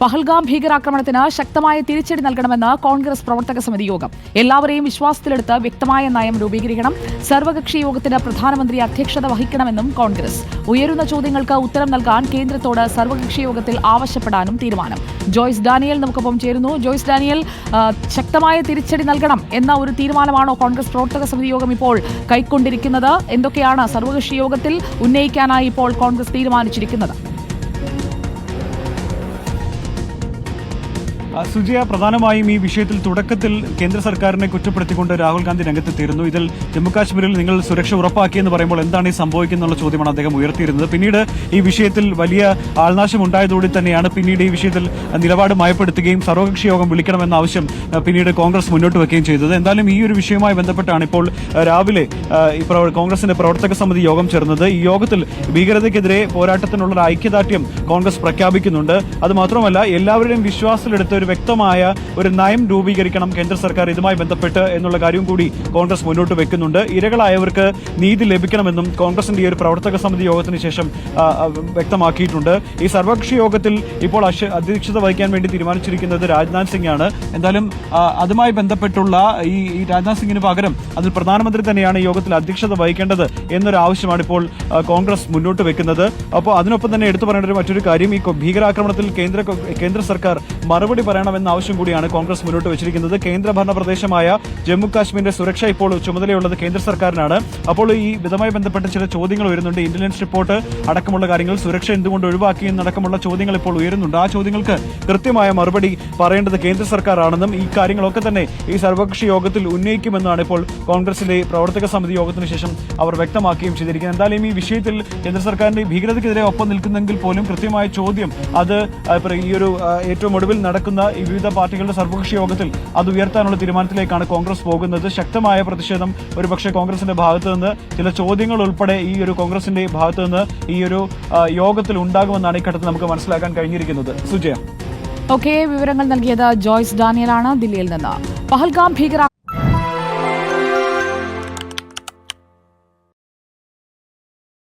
പഹൽഗാം ഭീകരാക്രമണത്തിന് ശക്തമായ തിരിച്ചടി നൽകണമെന്ന് കോൺഗ്രസ് പ്രവർത്തക സമിതി യോഗം. എല്ലാവരെയും വിശ്വാസത്തിലെടുത്ത് വ്യക്തമായ നയം രൂപീകരിക്കണം. സർവകക്ഷി യോഗത്തിന് പ്രധാനമന്ത്രി അധ്യക്ഷത വഹിക്കണമെന്നും കോൺഗ്രസ്. ഉയരുന്ന ചോദ്യങ്ങൾക്ക് ഉത്തരം നൽകാൻ കേന്ദ്രത്തോട് സർവകക്ഷി യോഗത്തിൽ ആവശ്യപ്പെടാനും തീരുമാനം. ജോയ്സ് ഡാനിയൽ നമുക്കൊപ്പം ചേരുന്നു. ജോയ്സ് ഡാനിയൽ ശക്തമായ തിരിച്ചടി നൽകണം എന്ന ഒരു തീരുമാനമാണോ കോൺഗ്രസ് പ്രവർത്തക സമിതി യോഗം ഇപ്പോൾ കൈക്കൊണ്ടിരിക്കുന്നത്? എന്തൊക്കെയാണ് സർവകക്ഷി യോഗത്തിൽ ഉന്നയിക്കാനായി ഇപ്പോൾ കോൺഗ്രസ് തീരുമാനിച്ചിരിക്കുന്നത്? സുജയ പ്രധാനമായും ഈ വിഷയത്തിൽ തുടക്കത്തിൽ കേന്ദ്ര സർക്കാരിനെ കുറ്റപ്പെടുത്തിക്കൊണ്ട് രാഹുൽ ഗാന്ധി രംഗത്തെത്തിയിരുന്നു. ഇതിൽ ജമ്മുകാശ്മീരിൽ നിങ്ങൾ സുരക്ഷ ഉറപ്പാക്കിയെന്ന് പറയുമ്പോൾ എന്താണ് ഈ സംഭവിക്കുന്നുള്ള ചോദ്യമാണ് അദ്ദേഹം ഉയർത്തിയിരുന്നത്. പിന്നീട് ഈ വിഷയത്തിൽ വലിയ ആൾനാശം ഉണ്ടായതോടെ തന്നെയാണ് പിന്നീട് ഈ വിഷയത്തിൽ നിലപാട് മയപ്പെടുത്തുകയും സർവകക്ഷി യോഗം വിളിക്കണമെന്ന ആവശ്യം പിന്നീട് കോൺഗ്രസ് മുന്നോട്ട് വെക്കുകയും ചെയ്തത്. എന്തായാലും ഈ ഒരു വിഷയവുമായി ബന്ധപ്പെട്ടാണ് ഇപ്പോൾ രാവിലെ കോൺഗ്രസിന്റെ പ്രവർത്തക സമിതി യോഗം ചേർന്നത്. ഈ യോഗത്തിൽ ഭീകരതയ്ക്കെതിരെ പോരാട്ടത്തിനുള്ള ഐക്യദാർഢ്യം കോൺഗ്രസ് പ്രഖ്യാപിക്കുന്നുണ്ട്. അത് മാത്രമല്ല എല്ലാവരുടെയും വിശ്വാസത്തിലെടുത്ത ഒരു വ്യക്തമായ ഒരു നയം രൂപീകരിക്കണം കേന്ദ്ര സർക്കാർ ഇതുമായി ബന്ധപ്പെട്ട് എന്നുള്ള കാര്യം കൂടി കോൺഗ്രസ് മുന്നോട്ട് വെക്കുന്നുണ്ട്. ഇരകളായവർക്ക് നീതി ലഭിക്കണമെന്നും കോൺഗ്രസിന്റെ ഈ ഒരു പ്രവർത്തക സമിതി യോഗത്തിന് ശേഷം വ്യക്തമാക്കിയിട്ടുണ്ട്. ഈ സർവകക്ഷി യോഗത്തിൽ ഇപ്പോൾ അധ്യക്ഷത വഹിക്കാൻ വേണ്ടി തീരുമാനിച്ചിരിക്കുന്നത് രാജ്നാഥ് സിംഗ് ആണ് എന്തായാലും അതുമായി ബന്ധപ്പെട്ടുള്ള ഈ രാജ്നാഥ് സിംഗിന് പകരം അതിൽ പ്രധാനമന്ത്രി തന്നെയാണ് യോഗത്തിൽ അധ്യക്ഷത വഹിക്കേണ്ടത് എന്നൊരു ആവശ്യമാണ് ഇപ്പോൾ കോൺഗ്രസ് മുന്നോട്ട് വെക്കുന്നത്. അപ്പോൾ അതിനൊപ്പം തന്നെ എടുത്തു പറയേണ്ട മറ്റൊരു കാര്യം ഈ ഭീകരാക്രമണത്തിൽ കേന്ദ്ര കേന്ദ്ര സർക്കാർ മറുപടി പറയണമെന്ന ആവശ്യം കൂടിയാണ് കോൺഗ്രസ് മുന്നോട്ട് വെച്ചിരിക്കുന്നത്. കേന്ദ്രഭരണ പ്രദേശമായ ജമ്മു കാശ്മീരിന്റെ സുരക്ഷ ഇപ്പോൾ ചുമതലയുള്ളത് കേന്ദ്ര സർക്കാരിനാണ്. അപ്പോൾ ഈ ഇതുമായി ബന്ധപ്പെട്ട ചില ചോദ്യങ്ങൾ വരുന്നുണ്ട് ഇന്റലിജൻസ് റിപ്പോർട്ട് അടക്കമുള്ള കാര്യങ്ങൾ സുരക്ഷ എന്തുകൊണ്ട് ഒഴിവാക്കി എന്നടക്കമുള്ള ചോദ്യങ്ങൾ ഇപ്പോൾ ഉയരുന്നുണ്ട്. ആ ചോദ്യങ്ങൾക്ക് കൃത്യമായ മറുപടി പറയേണ്ടത് കേന്ദ്ര സർക്കാരാണെന്നും ഈ കാര്യങ്ങളൊക്കെ തന്നെ ഈ സർവകക്ഷി യോഗത്തിൽ ഉന്നയിക്കുമെന്നാണ് ഇപ്പോൾ കോൺഗ്രസിലെ പ്രവർത്തക സമിതി യോഗത്തിന് ശേഷം അവർ വ്യക്തമാക്കുകയും ചെയ്തിരിക്കുന്നത്. എന്തായാലും ഈ വിഷയത്തിൽ കേന്ദ്ര സർക്കാരിന്റെ ഭീകരതയ്ക്കെതിരെ ഒപ്പം നിൽക്കുന്നെങ്കിൽ പോലും കൃത്യമായ ചോദ്യം അത് ഈ ഒരു ഏറ്റവും ഒടുവിൽ നടക്കുന്ന ഈ വിവിധ പാർട്ടികളുടെ സർവകക്ഷി യോഗത്തിൽ അത് ഉയർത്താനുള്ള തീരുമാനത്തിലേക്കാണ് കോൺഗ്രസ് പോകുന്നത്. ശക്തമായ പ്രതിഷേധം ഒരുപക്ഷെ കോൺഗ്രസിന്റെ ഭാഗത്ത് നിന്ന് ചില ചോദ്യങ്ങൾ ഉൾപ്പെടെ ഈ ഒരു കോൺഗ്രസിന്റെ ഭാഗത്ത് നിന്ന് ഈ ഒരു യോഗത്തിൽ ഉണ്ടാകുമെന്നാണ് ഈ ഘട്ടത്തിൽ നമുക്ക് മനസ്സിലാക്കാൻ കഴിഞ്ഞിരിക്കുന്നത്. സുജയ. ഓക്കെ വിവരങ്ങൾ നൽകിയത് ജോയ്സ് ഡാനിയലാണ്. ദില്ലിയിൽ നിന്ന്. പഹൽഗാം ഭീകര